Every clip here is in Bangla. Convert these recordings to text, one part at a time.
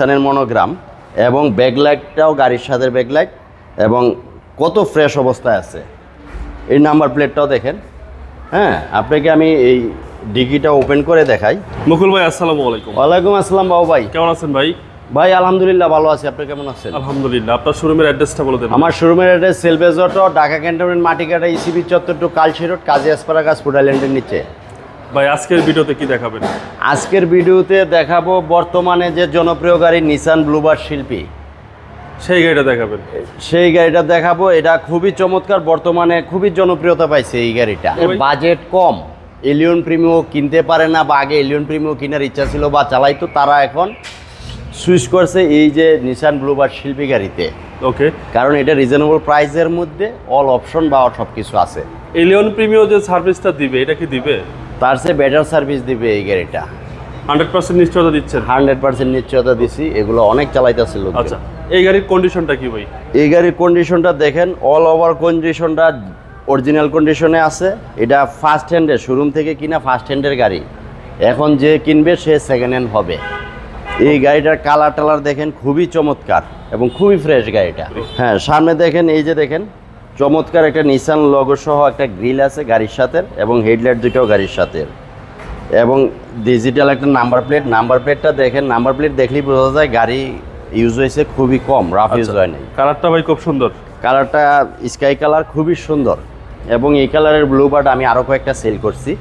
নিসানের মনোগ্রাম এবং ব্যাকলাইটটাও গাড়ির সাথে ব্যাকলাইট এবং কত ফ্রেশ অবস্থায় আছে। এই নাম্বার প্লেটটাও দেখেন। হ্যাঁ আপনাকে আমি এই ডিকিটা ওপেন করে দেখাই। মুকুল ভাই আসসালামু আলাইকুম। ওয়ালাইকুম আসসালাম বাবু ভাই। কেমন আছেন ভাই? ভাই আলহামদুলিল্লাহ ভালো আছি। আপনি কেমন আছেন? আলহামদুলিল্লাহ আপনার শোরুমের অ্যাড্রেসটা বলে দেন আমার শোরুমের address salvage auto Dhaka cantonment Matikata ECB চত্বর to Kalshi road Kazi asparagus food আইল্যান্ডের নিচে। ভাই আজকের ভিডিওতে কি দেখাবেন? আজকের ভিডিওতে দেখাবো বর্তমানে যে জনপ্রিয় গাড়ি নিসান ব্লুবার শিল্পী। সেই গাড়িটা দেখাবেন। সেই গাড়িটা দেখাবো এটা খুবই চমৎকার বর্তমানে খুবই জনপ্রিয়তা পাইছে এই গাড়িটা। বাজেট কম এলিয়ন প্রিমিও কিনতে পারে না বা আগে এলিয়ন প্রিমিও কেনার ইচ্ছা ছিল বা চালাইতো তারা এখন সুইচ করছে এই যে নিসান ব্লুবার শিল্পী গাড়িতে। ওকে। কারণ এটা রিজনেবল প্রাইসের মধ্যে অল অপশন বা সব কিছু আছে। এলিয়ন প্রিমিও যে সার্ভিসটা দিবে এটা কি দিবে? তার চেয়ে বেটার সার্ভিস দিবে এই গাড়িটা। হান্ড্রেড পার্সেন্ট নিশ্চয়তা দিচ্ছেন? হান্ড্রেড পার্সেন্ট নিশ্চয়তা দিছি এগুলো অনেক চালাইতেছিল আচ্ছা এই গাড়ির কন্ডিশনটা কি ভাই? এই গাড়ির কন্ডিশনটা দেখেন অল ওভার কন্ডিশনটা অরিজিনাল কন্ডিশনে আছে। এটা ফার্স্ট হ্যান্ডের শোরুম থেকে কিনা ফার্স্ট হ্যান্ডের গাড়ি। এখন যে কিনবে সে সেকেন্ড হ্যান্ড হবে। এই গাড়িটার কালার টালার দেখেন খুবই চমৎকার এবং খুবই ফ্রেশ গাড়িটা। হ্যাঁ সামনে দেখেন এই যে দেখেন চমৎকার একটা নিসান লগো সহ একটা গ্রিল আছে গাড়ির সাথে এবং হেডলাইট দুটোও গাড়ির সাথে। এবং ডিজিটাল একটা নাম্বার প্লেট নাম্বার প্লেটটা দেখেন নাম্বার প্লেট দেখলেই বোঝা যায় গাড়ি ইউজ হয়েছে খুবই কম রাফ ইউজ হয় নাই। কালারটা ভাই খুব সুন্দর। কালারটা স্কাই কালার খুবই সুন্দর। এবং এই কালারের ব্লু বার্ড আমি আরও কয়েকটা সেল করছি।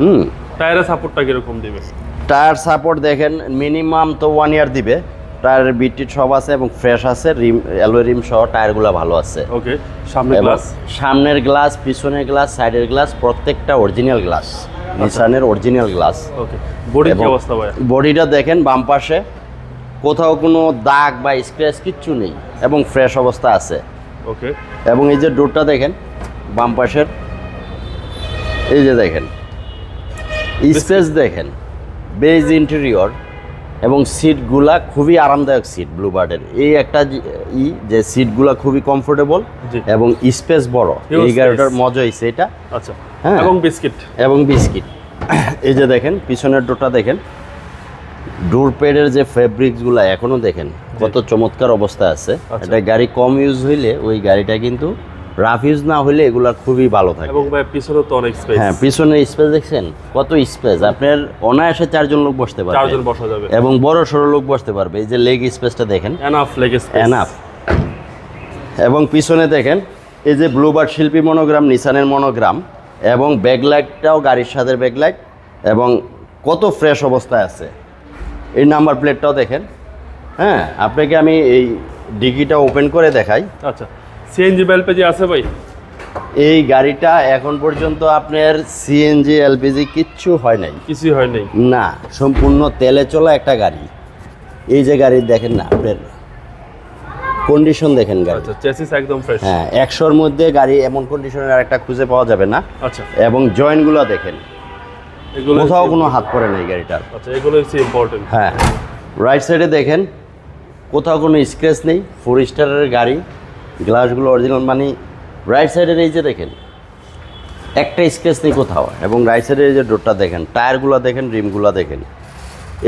হুম। টায়ারের সাপোর্টটা কীরকম দিবে? টায়ার সাপোর্ট দেখেন মিনিমাম তো ওয়ান ইয়ার দিবে। টায়ারের বিটটিট সব আছে এবং ফ্রেশ আছে রিম অ্যালোয় রিম সহ টায়ারগুলো ভালো আছে। ওকে সামনে এবং গ্লাস? সামনের গ্লাস পিছনের গ্লাস সাইডের গ্লাস প্রত্যেকটা অরিজিনাল গ্লাস নিসানের অরিজিনাল গ্লাস ওকে বডি কি অবস্থা ভাই বডিটা দেখেন বাম পাশে কোথাও কোনো দাগ বা স্ক্র্যাচ কিচ্ছু নেই এবং ফ্রেশ অবস্থা আছে। ওকে। এবং এই যে ডোরটা দেখেন বাম পাশের এই যে দেখেন স্পেস দেখেন বেজ ইন্টেরিয়র এবং সিটগুলা খুবই আরামদায়ক সিট ব্লুবার্ডের এই একটা ই যে সিটগুলা খুবই কমফোর্টেবল এবং স্পেস বড়। এই গাড়িটার। মজা হয়েছে এটা। আচ্ছা। হ্যাঁ। এবং বিস্কিট এবং বিস্কিট এই যে দেখেন পিছনের ডোরটা দেখেন। ডোর প্যাডের যে ফেব্রিক্সগুলো এখনও দেখেন কত চমৎকার অবস্থা আছে। আচ্ছা। এটা গাড়ি কম ইউজ হইলে ওই গাড়িটা কিন্তু রাফ ইউজ না হলে এগুলা খুবই ভালো থাকে। এবং ভাই পিছনে তো অনেক স্পেস হ্যাঁ পিছনের স্পেস দেখছেন? কত স্পেস আপনার অনায়াসে চারজন লোক বসতে পারবে। চারজন বসা যাবে। এবং বড় সড়ো লোক বসতে পারবে। এই যে লেগ স্পেসটা দেখেন। এনাফ লেগ স্পেস এনাফ এবং পিছনে দেখেন এই যে ব্লুবার্ড শিল্পী মনোগ্রাম নিসানের মনোগ্রাম এবং ব্যাকলাইটটাও গাড়ির সাথে ব্যাকলাইট এবং কত ফ্রেশ অবস্থায় আছে। এই নাম্বার প্লেটটাও দেখেন। হ্যাঁ আপনাকে আমি এই ডিগিটা ওপেন করে দেখাই। আচ্ছা। সিএনজি বেল পেজে আছে ভাই? এই গাড়িটা এখন পর্যন্ত আপনার সিএনজি এলপিজি কিচ্ছু হয় নাই। কিছুই হয় নাই? না সম্পূর্ণ তেলে চলা একটা গাড়ি। এই যে গাড়ি দেখেন না আপনার? কন্ডিশন দেখেন গাড়ি। আচ্ছা চেসিস একদম ফ্রেশ হ্যাঁ একশোর মধ্যে গাড়ি এমন কন্ডিশনের আর একটা খুঁজে পাওয়া যাবে না। আচ্ছা। এবং জয়েন্টগুলো দেখেন। এগুলো কোথাও কোনো হাত পড়ে না এই গাড়িটার। আচ্ছা এগুলো হচ্ছে ইম্পর্টেন্ট হ্যাঁ রাইট সাইডে দেখেন কোথাও কোনো স্ক্র্যাচ নেই ফোর স্টারের গাড়ি। গ্লাসগুলো অরিজিনাল মানে রাইট সাইডের এই যে দেখেন একটা স্ক্র্যাচ নেই কোথাও এবং রাইট সাইডের এই যে ডোরটা দেখেন টায়ারগুলো দেখেন রিমগুলো দেখেন।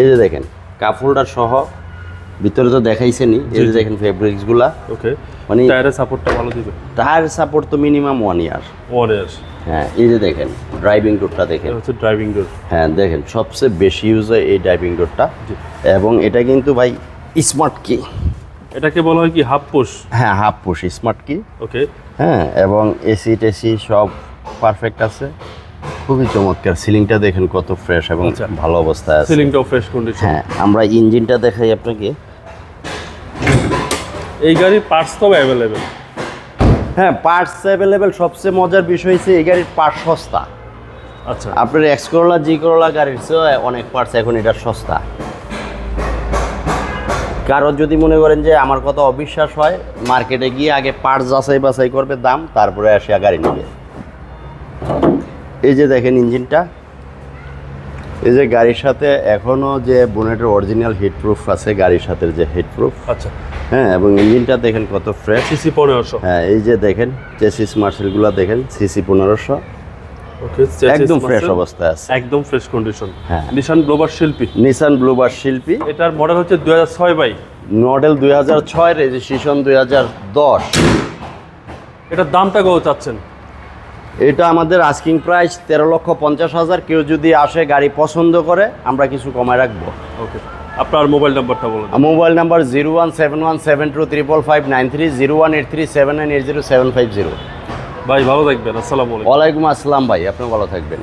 এই যে দেখেন কাপ হোল্ডার সহ ভিতরে তো দেখাইছেনি এই যে দেখেন ফেব্রিক্সগুলো ওকে মানে টায়ারের সাপোর্টটা ভালো দিবে? টায়ার সাপোর্ট তো minimum one year one year হ্যাঁ এই যে দেখেন ড্রাইভিং ডোরটা দেখেন। এটা হচ্ছে ড্রাইভিং ডোর হ্যাঁ দেখেন সবচেয়ে বেশি ইউজ হয় এই ড্রাইভিং ডোরটা এবং এটা কিন্তু ভাই স্মার্ট কি এটাকে বলা হয় কি হাফ পুশ? হ্যাঁ হাফ পুশ স্মার্ট কি? ওকে। হ্যাঁ এবং এসি টেসি সব পারফেক্ট আছে। খুবই চমৎকার। সিলিংটা দেখেন কত ফ্রেশ এবং আচ্ছা। ভালো অবস্থায় আছে। সিলিংটাও ফ্রেশ কন্ডিশন হ্যাঁ আমরা ইঞ্জিনটা দেখাই আপনাকে। এই গাড়ির পার্টস তো অ্যাভেলেবেল হ্যাঁ পার্টস অ্যাভেলেবেল সবচেয়ে মজার বিষয় হচ্ছে এই গাড়ির পার্টস সস্তা। আচ্ছা। আপনার এক্স করোলা জি করোলা গাড়ির চেয়ে অনেক পার্টস এখন এটা সস্তা। কারও যদি মনে করেন যে আমার কথা অবিশ্বাস হয় মার্কেটে গিয়ে আগে পার্টস যাচাই বাছাই করবে দাম তারপরে আসিয়া গাড়ি নেবে। এই যে দেখেন ইঞ্জিনটা। এই যে গাড়ির সাথে এখনও যে বোনেটের অরিজিনাল হিট প্রুফ আছে গাড়ির সাথে যে হিট প্রুফ আচ্ছা। হ্যাঁ এবং ইঞ্জিনটা দেখেন কত ফ্রেশ সিসি পনেরোশো। হ্যাঁ এই যে দেখেন চেসিস মার্সেলগুলো দেখেন সিসি পনেরোশো। একদম ফ্রেশ অবস্থায় আছে। একদম ফ্রেশ কন্ডিশন হ্যাঁ। নিশান গ্লোবাল শিল্পী। নিসান ব্লুবার শিল্পী। এটার মডেল হচ্ছে দুই হাজার ছয় বাই মডেল দুই হাজার ছয় রেজিস্ট্রেশন দুই হাজার দশ। এটার দামটা কত চাচ্ছেন? এটা আমাদের আস্কিং প্রাইস তেরো লক্ষ পঞ্চাশ হাজার। কেউ যদি আসে গাড়ি পছন্দ করে আমরা কিছু কমায় রাখব। ওকে আপনার মোবাইল নাম্বারটা বলুন mobile number zero one seven one seven two triple five nine three zero one eight three seven nine eight zero seven five zero ভাই ভালো থাকবেন আসসালামু আলাইকুম। আসসালাম ভাই আপনি ভালো থাকবেন।